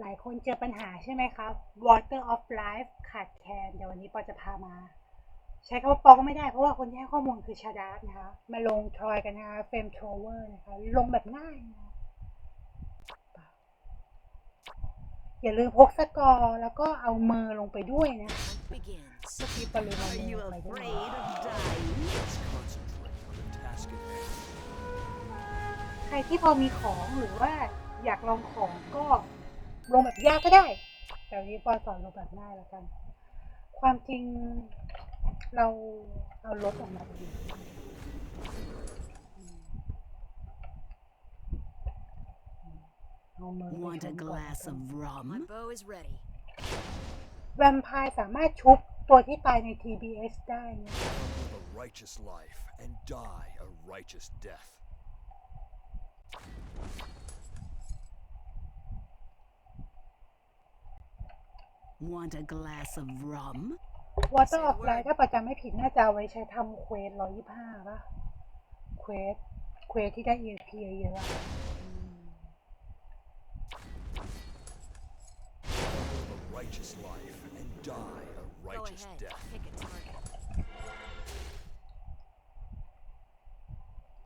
หลายคนเจอปัญหาใช่ไหมครับ water of life ขาดแคลนเดี๋ยววันนี้ปอจะพามา ใช้คำว่าปอก็ไม่ได้เพราะว่าคนที่ให้ข้อมูลคือชาดาสนะคะ มาลงทรอยกันนะคะเฟรมโทรเวอร์นะคะ ลงแบบง่ายนะคะอย่าลืมพกสกอร์แล้วก็เอามือลงไปด้วยนะคะ begins. เมื่อกี้ปอลืมเอา Are มือ you ลงไปด้วย afraid of dying? Let's concentrate on the task at hand. ใครที่พอมีของหรือว่าอยากลองของก็ ลงแบบยากก็ได้ แต่วันนี้ปอสอนลงแบบง่ายแล้วกัน ความจริงเราเอารถออกมาดีเอามือไป Want ช a นก่อน glass of My rum? bow is ready. แวมไพร์สามารถชุบตัวที่ตายใน TBS ได้นะ Live a righteous life and die a righteous death. Want a glass of rum? วอเตอร์ออฟไลน์ถ้าประจำไม่ผิดน่าจะเอาไว้ใช้ทำเควสร้อยยี่ห้าป่ะ เควส เควสที่ได้ EXP เยอะๆอะอืม Live a righteous life and die a Go righteous ahead. death. Pick a target.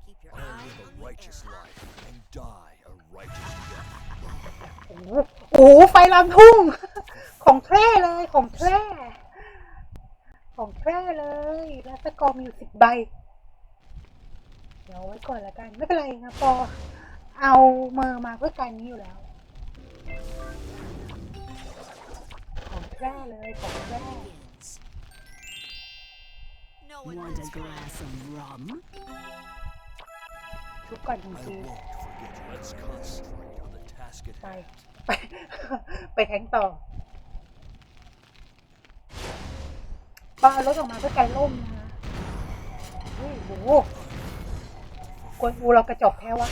Keep your I'll eye live on a the righteous arrow. life and die a righteous death. โอ้โหโอ้โห ไฟลามทุ่ง ของแท้เลยของแท้ของแท้เลยแล้วสกอร์มีอยู่สิบใบ เดี๋ยวไว้ก่อนละกันไม่เป็นไรนะปอเอาเมอร์มาเพื่อการนี้อยู่แล้ว ของแท้เลยของแท้ Begins. No one Want a wins forever. glass of rum? ชุบก่อนจ I ริง won't forget. Let's concentrate on the task at ๆไป hand. ไป ไปแทงต่อ อเอารถออกมาเพื่อการล่มนะคะเฮ้ยโหกวนอูเรากระจกแท้วะ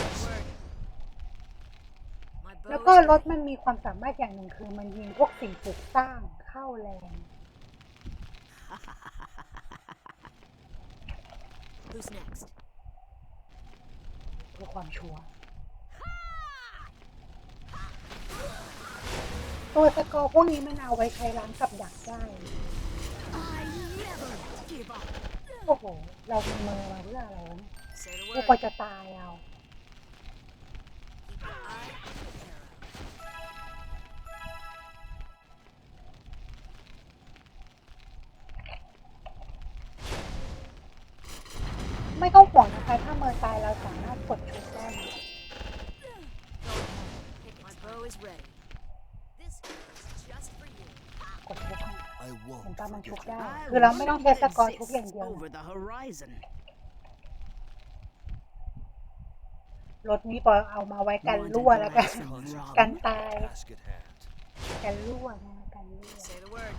Word. My แล้ว bow ก็ is รถ ready. มันมีความสามารถอย่างหนึ่งคือมันยิงพวกสิ่งปลูกสร้างเข้าแรง Who's next? เพื่อความชัวร์ตัวสกอร์พวกนี้มันเอาไว้ใช้ล้างกับดักได้ โอ้โห เรามีมือมาเพื่ออะไรวะเนี่ย Say the พวกจะตายเอาไม่ต้องห่วงนะคะถ้าเมอร์ตายเราสามารถกดชุดได้ My bow is ready. ชุดให้ I เห็น won't ตามันชุบ forget. ได้ I คือเราไม่ต้อง wonder ใช้ส what กอร์ทุกอย่าง exists เดียว over the horizon. รถนี้ปอเอามาไว้กัน Want a รั่วแล้วกัน glass of rum? กันตาย Task at hand. กันรั่วนะกันรั่ว Say the word.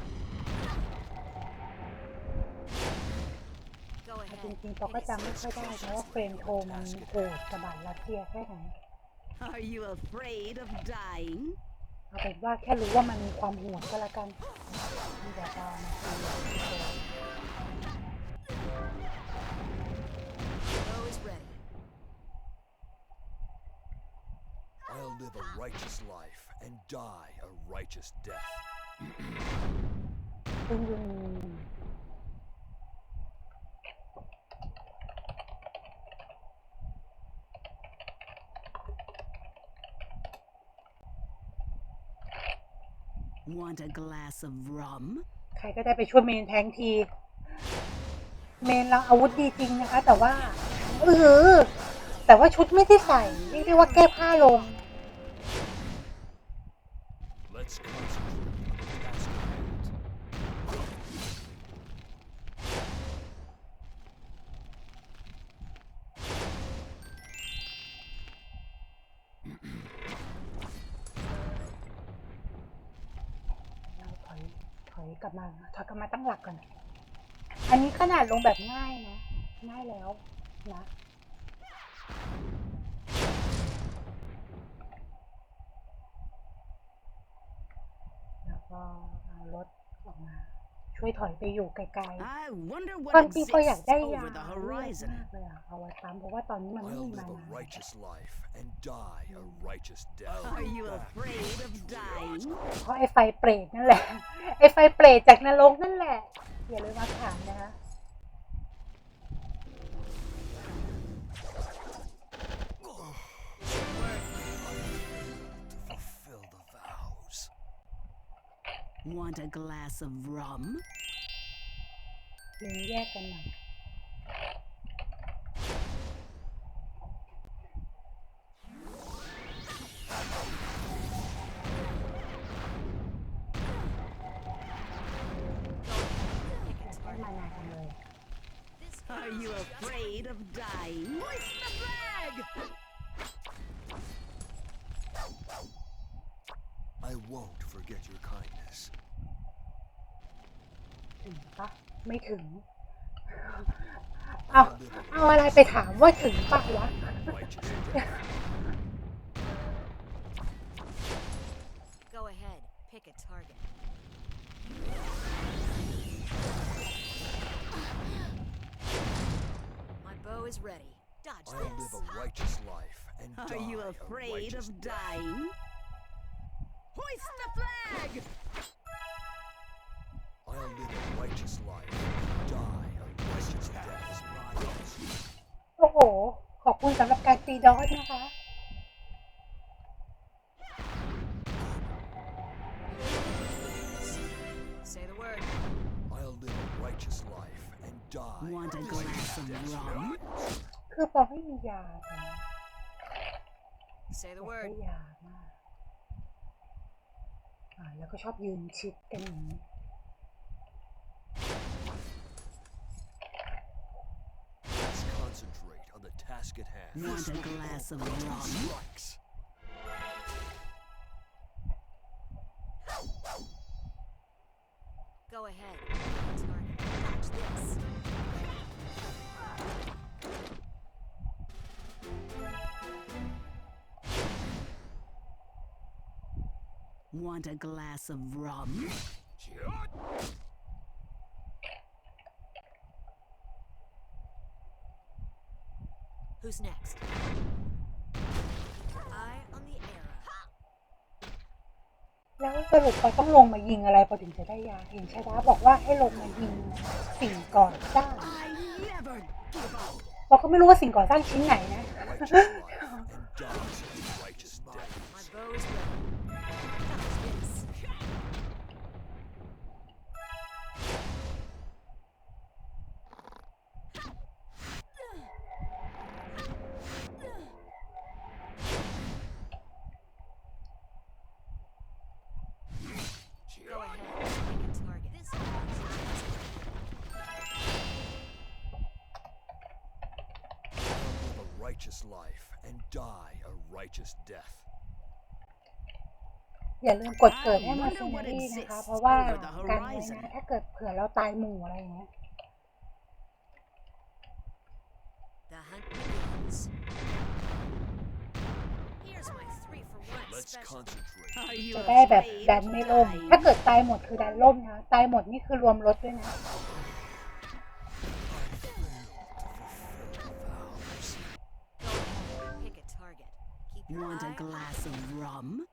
Go แต่ ahead. จริงๆปอก็จำไม่ค่อยได้นะว่าเฟรมโทรมันโหดกระบาดรัสเซียแค่ไหน Are you afraid of dying? เอาเป็นว่าแค่รู้ว่ามันมีความโหดก็แล้วกันมีแต่ตามาคุย Bow is ready. I'll live a righteous life and die a righteous death. ซึ่งยัง Want a glass of rum? ใครก็ได้ไปช่วยเมนแทงที เมนเราอาวุธดีจริงนะคะ แต่ว่าเออแต่ว่าชุดไม่ได้ใส่เรียกได้ว่าแก้ผ้าลง อยกลับมาถอยกลับมาตั้งหลักก่อน อันนี้ขนาดลงแบบง่ายนะ ง่ายแล้วนะ แล้วก็เอารถออกมา ช่วยถอยไปอยู่ไกล I wonder ๆ what ความจริงก็อยาก exists ได้ยา over the เลือด horizon. มากเลยอะเอาไว้ปั๊มเพราะว่าตอนนี้มันไม่ I'll มีมา live a นา righteous life and die a righteous death. Are you Back. afraid of dying? dying? เพราะไอ้ไฟเปรตนั่นแหละ ไอ้ไฟเปรตจากนรกนั่นแหละ อย่าลืมมาถามนะคะ To fulfill the vows. Want a glass of rum? เรียนแยกกันหน่อย Pick a ไม่ target. มานานกันเลย This Are is you just afraid of dying? Hoist the flag! I won't forget your kindness. ถึงปะ ไม่ถึง เอาเอาอะไรไปถามว่าถึงปะวะ โอ้โห ขอบคุณสำหรับการตีดอสนะคะ Say the word. I'll live a righteous life and die Want a a glass righteous of death. rum? คือพอไม่มียากัน Say อ the ยากได้ word. ยามากอ่าแล้วก็ชอบยืนชิดกันอย่างนี้ the task at hand. Want a glass of rum? Go ahead. Pick a target. Dodge this. Want a glass of rum? รุปเราต้องลงมายิงอะไรพอถึงจะได้ยา เห็นชาดาบอกว่าให้ลงมายิงสิ่งก่อสร้างเราก็ไม่รู้ว่าสิ่งก่อสร้างชิ้นไหนนะ righteous life and die a righteous death. อย่าลืมกดเกิดให้มาซินารีนะคะ เพราะว่าการไว้นะถ้าเกิดเผื่อเราตายหมู่อะไรอย่างเงี้ย The hunt begins. Here's my three for one Let's special. concentrate. Are you จะได้แบบ afraid ดัน of ไม่ล่ม dying? ถ้าเกิดตายหมดคือดันล่มนะ ตายหมดนี่คือรวมรถด้วยนะ Want a eye on glass of rum?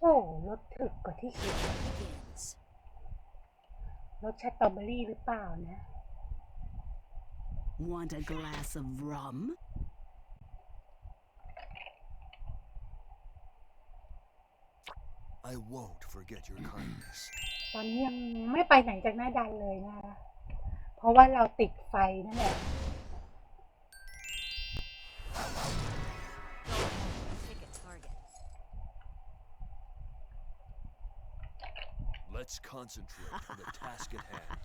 โอ้รถถึกกว่าที่คิด begins. รถชัตตรอเบอรี่หรือเปล่านะ Want a glass of rum? I won't forget your kindness. ตอนนี้ยังไม่ไปไหนจากหน้าดันเลยนะคะ เพราะว่าเราติดไฟนั่นแหละ Go ahead. Pick a target. Let's concentrate on the task at hand.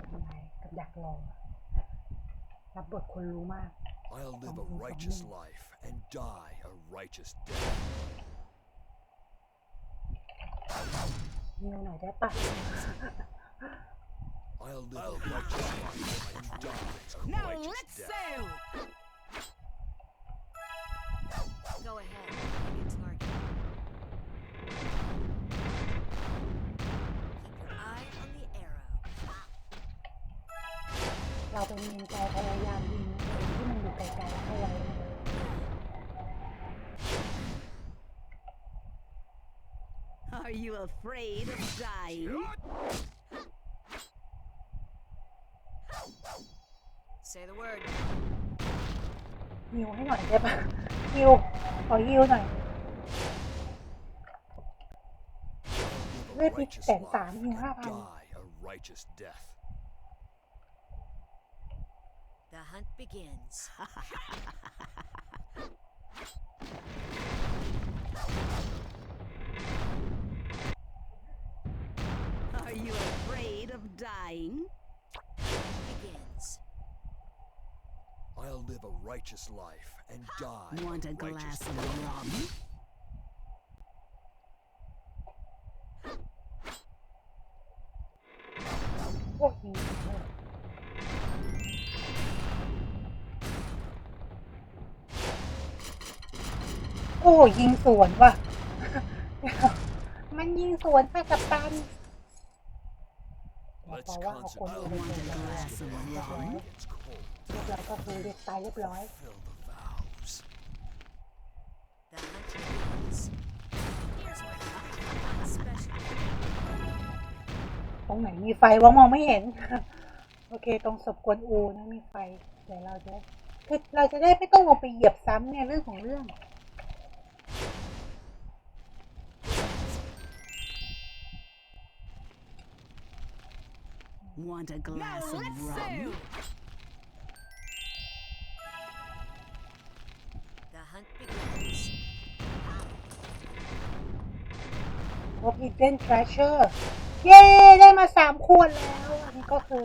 ทำไมกับดักรอรับบทคนรู้มาก I'll live a righteous life and die a righteous death. นิวหน่อยได้ปะ I'll live my life and die a Now righteous let's death. sail! Go ahead. Need target. Keep your eye on the arrow. เราเป็นนินใจพยายามยิงไอ้ที่มันอยู่ไกลๆให้ไว้นะ Are you afraid of dying? Say the word. ฮิวให้หน่อยได้ปะฮิวขอฮิวหน่อย I'll live a Maybe righteous ten life times, you and have one. die a righteous death. The hunt begins. Are you afraid of dying? Begins. I'll live a righteous life and die Want a righteous glass death. of rum? พวกยิงเลยโอ้ยิงสวนว่ะ มันยิงสวนค่ะกับตัน Let's เพราะว่าเอาคน concentrate อื่น on ไป the เรียบ task ร้อย at hand. เรียบร้อย It's cold. เรียบร้อยก็คือเรียกตายเรียบร้อย Fulfill the vows. The hunt begins. Here's what happened. Special. ตรงไหนมีไฟวะมองไม่เห็น โอเค ตรงศพกวนอูนะมีไฟเดี๋ยวเราจะคือเราจะได้ไม่ต้องลงไปเหยียบซ้ำเนี่ยเรื่องของเรื่อง Want a glass of rum? The hunt begins. พบ Hidden Treasure เย้ ได้มาสามขวดแล้ว อันนี้ก็คือ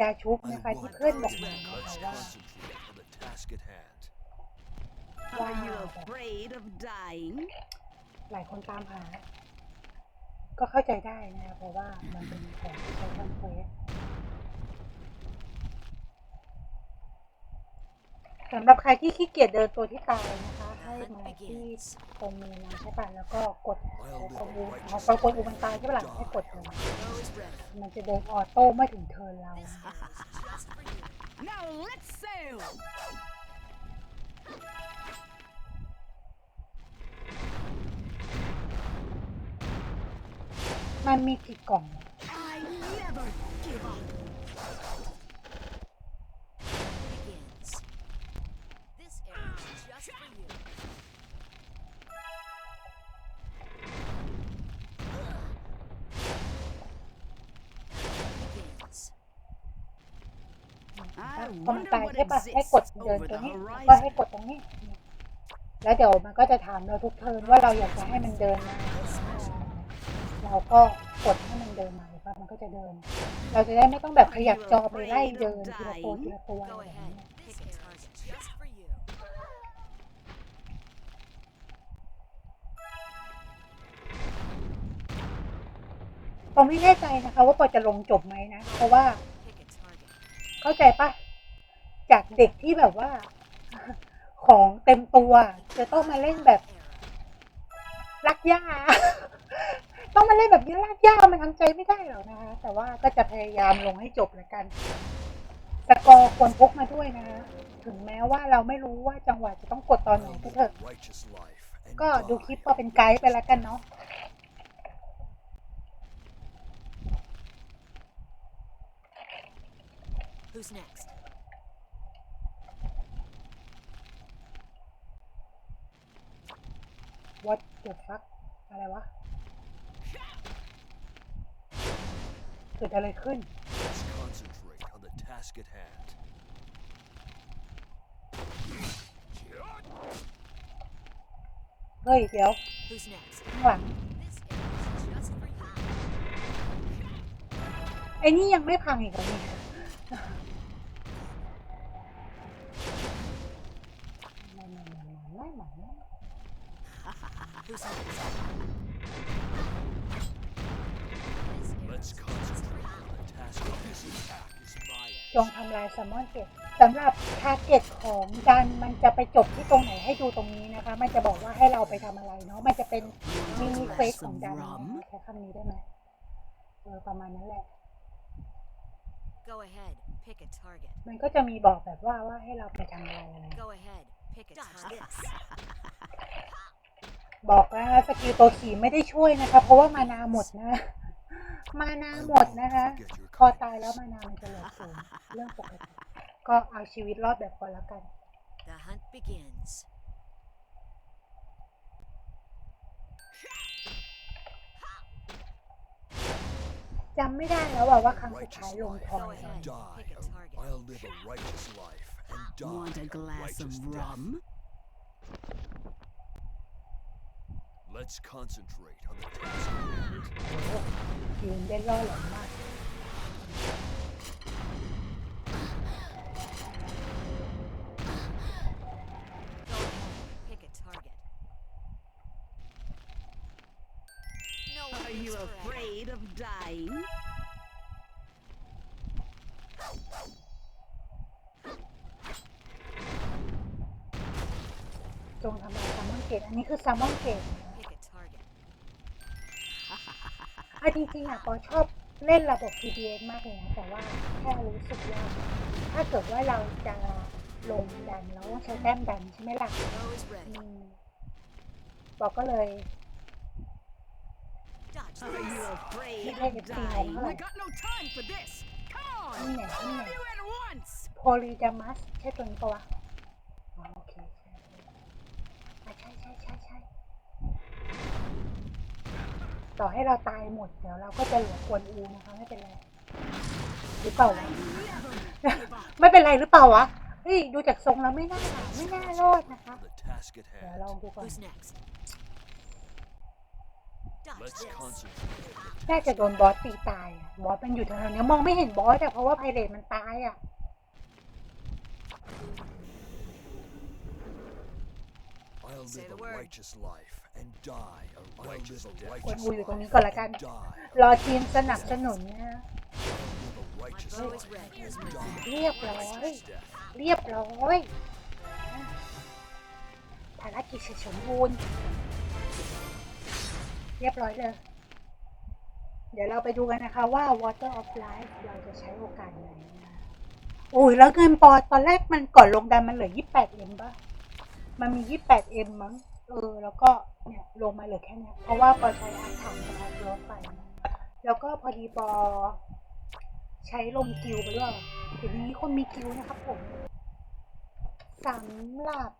ยาชุบ I นะคะที่ won. เพื่อนบอกมานะ Let's คะว่า concentrate on the task at hand. Are you Wow. afraid of dying? หลายคนตามหา ก็เข้าใจได้นะคะเพราะว่ามันเป็นของที่ใช้ทำเควสสำหรับใครที่ขี้เกียจเดินตัวที่ตายนะคะ ให้มาที่ตรงมือนะใช่ป่ะแล้วก็กดตรงอูอ๋อตรงอูมันตายใช่ป่ะล่ะให้กดเลยมันจะเดินออโต้เมื่อถึงเทิร์นเรา มันมีกี่กล่อง I never give up. Begins. This arrow's just for you. Begins. พอมันตายใช่ปะให้กดเดินตัวนี้แล้วก็ให้กดตรงนี้ แล้วเดี๋ยวมันก็จะถามเราทุกเทิร์นว่าเราอยากจะให้มันเดินมาหรือไม่ เราก็กดให้มันเดินมาหรือว่ามันก็จะเดิน เราจะได้ไม่ต้องแบบขยับจอไปไล่เดินทีละตัวทีละตัวอะไรอย่างเงี้ยผมไม่แน่ใจนะคะว่าพอจะลงจบไหมนะ เพราะว่า เข้าใจปะจากเด็กที่แบบว่า ของเต็มตัว จะต้องมาเล่นแบบ รักย่า ต้องมาเล่นแบบนี้รักย่ามันทำใจไม่ได้หรอกนะคะแต่ว่าก็จะพยายามลงให้จบแล้วกันสกอร์ควรพกมาด้วยนะคะถึงแม้ว่าเราไม่รู้ว่าจังหวะจะต้องกดตอนไหน I'll ก็ live เถอะ a righteous life and ก็ดู die คลิปพอเป็นไกด์ไปแล้วกันเนาะ Who's next? what the fuck อะไรวะ เกิดอะไรขึ้น Let's concentrate on the task at hand. เฮ้ยเดี๋ยว Who's next? ข้างหลัง This arrow's just for you. ไอ้นี่ยังไม่พังอีกเหรอนี่ไม่ไม่ไม่ไม่ไม่ไม่ Who's next? This Let's arrow's just for concentrate งทำลายแซลมอนเก็ตสำหรับทาร์เก็ตของดันมันจะไปจบที่ตรงไหนให้ดูตรงนี้นะคะ มันจะบอกว่าให้เราไปทำอะไรเนาะมันจะเป็นมินิเควสของดันนะคะใช้คำนี้ได้ไหมเออประมาณนั้นแหละ Go ahead. Pick a target. มันก็จะมีบอกแบบว่าว่าให้เราไปทำอะไรอะไร Go ahead. Pick a target. บอกแล้วนะสกิลตัวขี่ไม่ได้ช่วยนะคะ เพราะว่ามานาหมดนะ มานาหมดนะคะพอตายแล้วมานามันจะเหลือศูนย์เรื่องปกติก็เอาชีวิตรอดแบบพอแล้วกัน The hunt begins. จำไม่ได้แล้วว่าว่าครั้งสุดท้าย Righteous ลง life ทอง Go and ตอน ahead. die. Pick a a- target. I'll live a righteous life and die Want a a glass of righteous death. rum? Let's concentrate on the task at hand. ยืนได้ล่อแหลมมาก Go ahead. Pick a target. No one Are you is correct. afraid of dying? จงทำลายแซลมอนเกตอันนี้คือแซลมอนเกต อะจริงๆอะปอชอบเล่นระบบ PBX มากเลยนะแต่ว่าแค่รู้สึกว่าถ้าเกิดว่าเราจะลงดันเราต้องใช้แต้มดันใช่ไหมล่ะ Bow is อื ready. มบอกก็เลย Dodge Are you this. afraid Hey, of it's dying? Tina. We got no time for this. Come นี่ on, ไงนี่ไง do it once. โพลีดามัสใช่ตัวนี้ปะวะอ๋อโอเคใช่ใช่ใช่ใช่ใช่ ต่อให้เราตายหมดเดี๋ยวเราก็จะเหลือกวนอูนะคะไม่เป็นไรหรือเปล่าวะไม่เป็นไรหรือเปล่าวะเฮ้ยดูจากทรงแล้วไม่น่าไม่น่ารอดนะคะ On the task at เดี๋ยว hand. ลองดูก่อน Who's next? Dodge Let's this. concentrate on the น่าจะโดนบอสตีตายอะบอสมันอยู่แถวๆเนี้ยมองไม่เห็นบอสอะเพราะว่าไพเรตมันตายอะ I'll Say live the a word. righteous life and die a righteous death. กวนอูอยู่ตรงนี้ก่อนละกัน And die รอทีมสนับสนุนนะ I'll live a righteous bow is life ready. and Is die เรียบ a ร้อย righteous death. เรียบร้อยภารกิจเสร็จสมบูรณ์ เรียบร้อยเลย เดี๋ยวเราไปดูกันนะคะว่า Water of Life เราจะใช้โอกาสไหนนะโอ้ยแล้วเงินปอตอนแรกมันก่อนลงดันมันเหลือ 28M ป่ะ มันมี 28M มั้ง เออแล้วก็เนี่ยลงมาเหลือแค่เนี้ยเพราะว่าปอใช้อาร์ถามกับอาร์รถไป แล้วก็พอดีปอใช้ลงกิวไปด้วยเดี๋ยวนี้คนมีกิวนะครับผมสำหรับ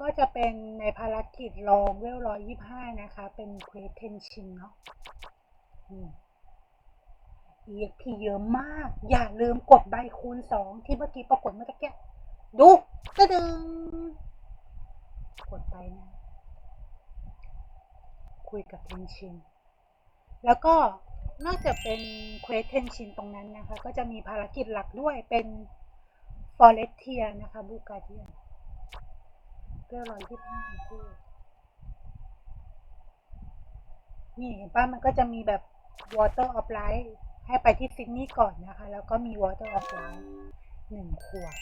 ก็จะเป็นในภารกิจลองเวลร้อยยี่ห้านะคะ เป็นเควสเทนชินเนาะอืม EXP เยอะมาก อย่าลืมกดใบคูณสองที่เมื่อกี้ปรากฏเมื่อตะกี้ดูตะดึงกดไปนะ คุยกับเทนชิน แล้วก็นอกจากเป็นเควสเทนชินตรงนั้นนะคะ ก็จะมีภารกิจหลักด้วยเป็นฟอเรสเทียนะคะบูกาเดียนเพื่อรอยยี่สิบห้าคู่นี่เห็นป่ะมันก็จะมีแบบ Water of Life ให้ไปที่ซิดนีย์ก่อนนะคะ แล้วก็มี Water of Life หนึ่งขวด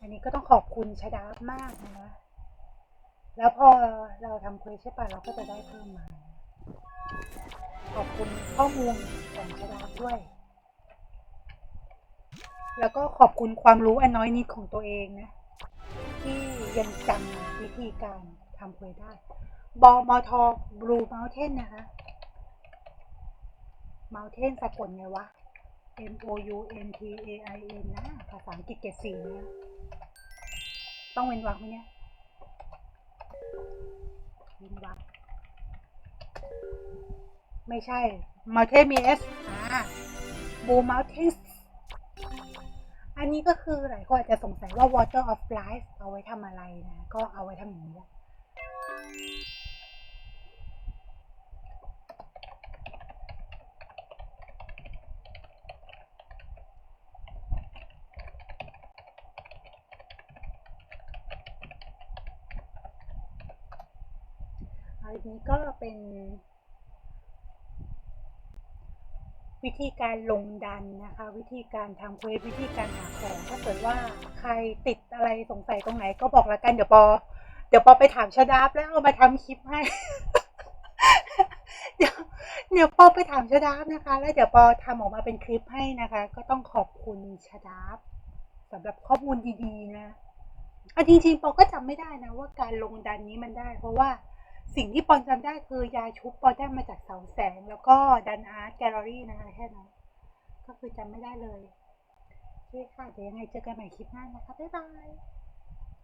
อันนี้ก็ต้องขอบคุณชดามากนะคะแล้วพอเราทำเควสใช่ป่ะเราก็จะได้เพิ่มมา ขอบคุณข้อมูลของชดาด้วย แล้วก็ขอบคุณความรู้อันน้อยนิดของตัวเองนะ ที่ยังจำวิธีการทำเควสได้ บอมอทอบลูเมลเทนนะคะเมลเทนสะกดไงวะ M O U N T A I N นะ ภาษาอังกฤษเกรดสี่นะต้องเว้นวรรคไหมเนี่ยเว้นวรรคไม่ใช่ Mountain มี S อ่า Blue Mountains อันนี้ก็คือหลายคนอาจจะสงสัยว่า Water of Life เอาไว้ทำอะไรนะ ก็เอาไว้ทำอย่างนี้แหละ อันนี้ก็เป็น วิธีการลงดันนะคะ วิธีการทำเควสวิธีการหาของถ้าเกิดว่าใครติดอะไรสงสัยตรงไหน ก็บอกละกันเดี๋ยวปอ เดี๋ยวปอไปถามชาดาฟแล้วเอามาทำคลิปให้ เดี๋ยวเดี๋ยวปอไปถามชาดาฟนะคะ แล้วเดี๋ยวปอทำออกมาเป็นคลิปให้นะคะ ก็ต้องขอบคุณชาดาฟสำหรับข้อมูลดีๆนะเอาจริงๆปอก็จำไม่ได้นะว่าการลงดันนี้มันได้ เพราะว่า สิ่งที่ปอนจำได้คือยาชุบปอนได้มาจากเสาแสง แล้วก็ดันอาร์ตแกลเลอรี่นะคะแค่นั้นก็คือจำไม่ได้เลยโอเคค่ะเดี๋ยวยังไงเจอกันใหม่คลิปหน้านะคะบ๊ายบาย